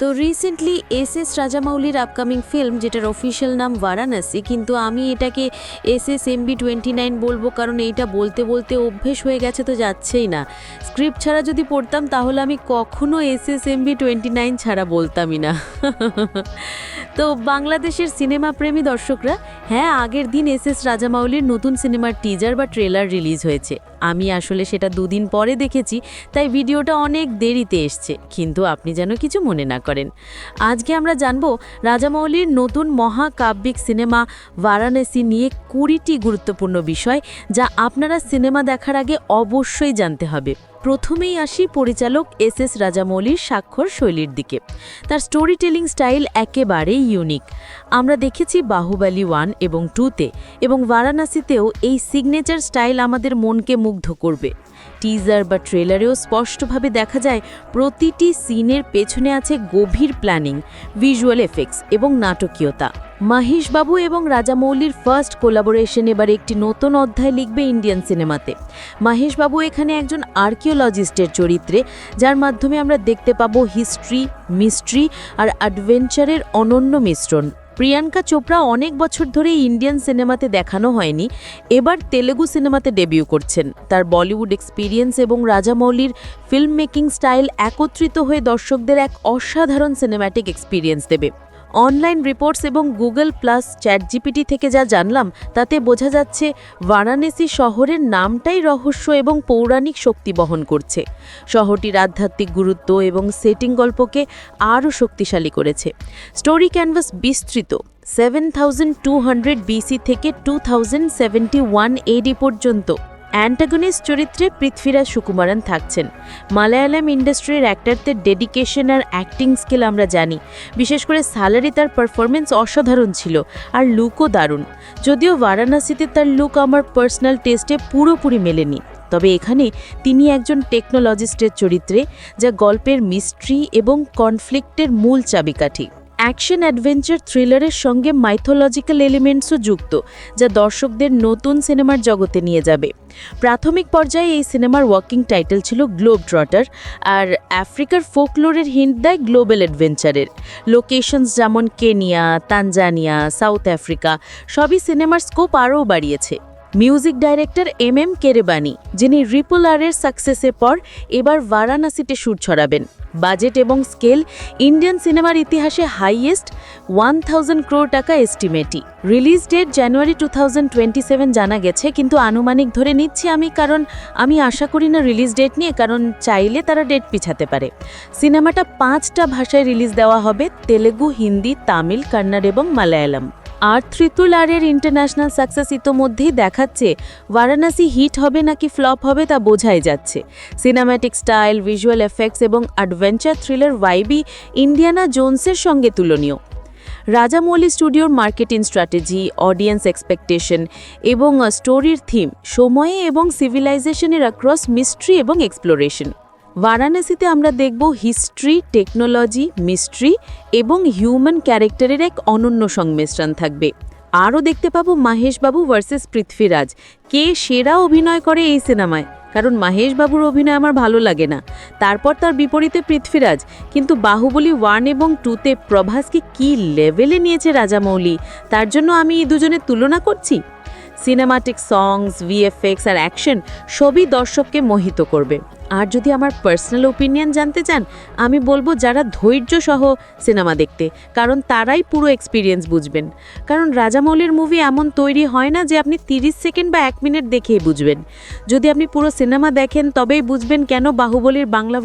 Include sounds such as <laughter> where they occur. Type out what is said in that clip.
তো recently S S রাজামৌলির upcoming film যেটার অফিসিয়াল নাম বারাণসী কিন্তু আমি এটাকে S S M B twenty nine বলব, কারণ এইটা বলতে বলতে অভ্যেস হয়ে গেছে তো যাচ্ছেই না। স্ক্রিপ্ট ছাড়া যদি পড়তাম, তাহলে আমি কখনো S S M B twenty nine ছাড়া বলতামই না। <laughs> তো বাংলাদেশের সিনেমা প্রেমী দর্শকরা হ্যাঁ আগের দিন এস এস রাজামৌলির নতুন সিনেমার টিজার বা ট্রেলার রিলিজ হয়েছে। আমি আসলে সেটা দুদিন পরে দেখেছি, তাই ভিডিওটা অনেক দেরিতে এসছে, কিন্তু আপনি যেন কিছু মনে না করেন। আজকে আমরা জানব রাজামৌলির নতুন মহাকাব্যিক সিনেমা বারাণসী নিয়ে কুড়িটি গুরুত্বপূর্ণ বিষয়, যা আপনারা সিনেমা দেখার আগে অবশ্যই জানতে হবে। প্রথমেই আসি পরিচালক এস এস রাজামৌলির স্বাক্ষর শৈলীর দিকে। তার স্টোরি টেলিং স্টাইল একেবারেই ইউনিক আমরা দেখেছি বাহুবালি ওয়ান এবং টুতে এবং বারাণসীতেও এই সিগনেচার স্টাইল আমাদের মনকে মুগ্ধ করবে। টিজার বা ট্রেলারেও স্পষ্টভাবে দেখা যায়, প্রতিটি সিনের পেছনে আছে গভীর প্ল্যানিং ভিজুয়াল এফেক্টস এবং নাটকীয়তা। মাহেশ বাবু এবং রাজামৌলির ফার্স্ট কোলাবোরেশন এবার একটি নতুন অধ্যায় লিখবে ইন্ডিয়ান সিনেমাতে মাহেশ বাবু এখানে একজন আর্কিওলজিস্টের চরিত্রে, যার মাধ্যমে আমরা দেখতে পাবো হিস্ট্রি মিস্ট্রি আর অ্যাডভেঞ্চারের অনন্য মিশ্রণ। প্রিয়াঙ্কা চোপড়া অনেক বছর ধরে ইন্ডিয়ান সিনেমাতে দেখানো হয়নি, এবার তেলেগু সিনেমাতে ডেবিউ করছেন। তার বলিউড এক্সপিরিয়েন্স এবং রাজামৌলির ফিল্ম মেকিং স্টাইল একত্রিত হয়ে দর্শকদের এক অসাধারণ সিনেম্যাটিক এক্সপিরিয়েন্স দেবে। অনলাইন রিপোর্টস এবং Google plus chat G P T থেকে যা জানলাম, তাতে বোঝা যাচ্ছে বারাণসী শহরের নামটাই রহস্য এবং পৌরাণিক শক্তি বহন করছে। শহরটির আধ্যাত্মিক গুরুত্ব এবং সেটিং গল্পকে আরও শক্তিশালী করেছে। স্টোরি ক্যানভাস বিস্তৃত। Seven thousand two hundred B C থেকে two thousand seventy one A D পর্যন্ত। অ্যান্টাগনিস্ট চরিত্রে পৃথ্বীরাজ সুকুমারন থাকছেন। মালায়ালাম ইন্ডাস্ট্রির অ্যাক্টারদের ডেডিকেশন আর অ্যাক্টিং স্কিল আমরা জানি। বিশেষ করে স্যালারি তার পারফরমেন্স অসাধারণ ছিল আর লুকও দারুণ। যদিও বারাণসীতে তার লুক আমার পার্সোনাল টেস্টে পুরোপুরি মেলেনি। তবে এখানে তিনি একজন টেকনোলজিস্টের চরিত্রে, যা গল্পের মিস্ট্রি এবং কনফ্লিক্টের মূল চাবিকাঠি। অ্যাকশন অ্যাডভেঞ্চার থ্রিলারের সঙ্গে মাইথোলজিক্যাল এলিমেন্টসও যুক্ত, যা দর্শকদের নতুন সিনেমার জগতে নিয়ে যাবে। প্রাথমিক পর্যায়ে এই সিনেমার ওয়ার্কিং টাইটেল ছিল গ্লোব ট্রটার আর আফ্রিকার ফোকলোরের হিন্ট দেয় গ্লোবাল অ্যাডভেঞ্চারের। লোকেশনস যেমন কেনিয়া, তানজানিয়া, সাউথ আফ্রিকা, সবই সিনেমার স্কোপ আরও বাড়িয়েছে। Music director M M Keeravani, যিনি রিপল আরের সাকসেসের পর এবার বারাণসীতে সুর ছড়াবেন। বাজেট এবং স্কেল ইন্ডিয়ান সিনেমার ইতিহাসে হাইয়েস্ট ওয়ান থাউজেন্ড ক্রোর টাকা এস্টিমেটই। রিলিজ ডেট জানুয়ারি টু জানা গেছে, কিন্তু আনুমানিক ধরে নিচ্ছি আমি, কারণ আমি আশা করি না রিলিজ ডেট নিয়ে, কারণ চাইলে তারা ডেট পিছাতে পারে। সিনেমাটা পাঁচটা ভাষায় রিলিজ দেওয়া হবে, তেলেগু, হিন্দি, তামিল, কন্নড় এবং মালায়ালাম। আর ত্রিতুল আরের ইন্টারন্যাশনাল সাকসেস ইতোমধ্যেই দেখাচ্ছে, বারাণসী হিট হবে নাকি ফ্লপ হবে তা বোঝাই যাচ্ছে। সিনেম্যাটিক স্টাইল ভিজুয়াল এফেক্টস এবং অ্যাডভেঞ্চার থ্রিলার ভাইবি ইন্ডিয়ানা জোনসের সঙ্গে তুলনীয়। রাজামৌলি স্টুডিওর মার্কেটিং স্ট্র্যাটেজি অডিয়েন্স এক্সপেকটেশন এবং স্টোরির থিম সময়ে এবং সিভিলাইজেশনের অ্যাক্রস মিস্ট্রি এবং এক্সপ্লোরেশন বারাণসীতে আমরা দেখব হিস্ট্রি টেকনোলজি মিস্ট্রি এবং হিউম্যান ক্যারেক্টারের এক অনন্য সংমিশ্রণ থাকবে। আরও দেখতে পাবো মাহেশবাবু ভার্সেস পৃথ্বীরাজ। কে সেরা অভিনয় করে এই সিনেমায়? কারণ মাহেশবাবুর অভিনয় আমার ভালো লাগে না। তারপর তার বিপরীতে পৃথ্বীরাজ। কিন্তু বাহুবলী ওয়ান এবং টুতে প্রভাসকে কি লেভেলে নিয়েছে রাজামৌলি তার জন্য আমি এই দুজনের তুলনা করছি। সিনেমাটিক সংস ভিএফএক্স আর অ্যাকশন সবই দর্শককে মোহিত করবে। আর যদি আমার পার্সোনাল ওপিনিয়ন জানতে চান, আমি বলব যারা ধৈর্য সহ সিনেমা দেখতে, কারণ তারাই পুরো এক্সপিরিয়েন্স বুঝবেন। কারণ রাজামৌলির মুভি এমন তৈরি হয় না যে আপনি 30 সেকেন্ড বা এক মিনিট দেখেই বুঝবেন। যদি আপনি পুরো সিনেমা দেখেন, তবেই বুঝবেন কেন বাহুবলীর বাংলা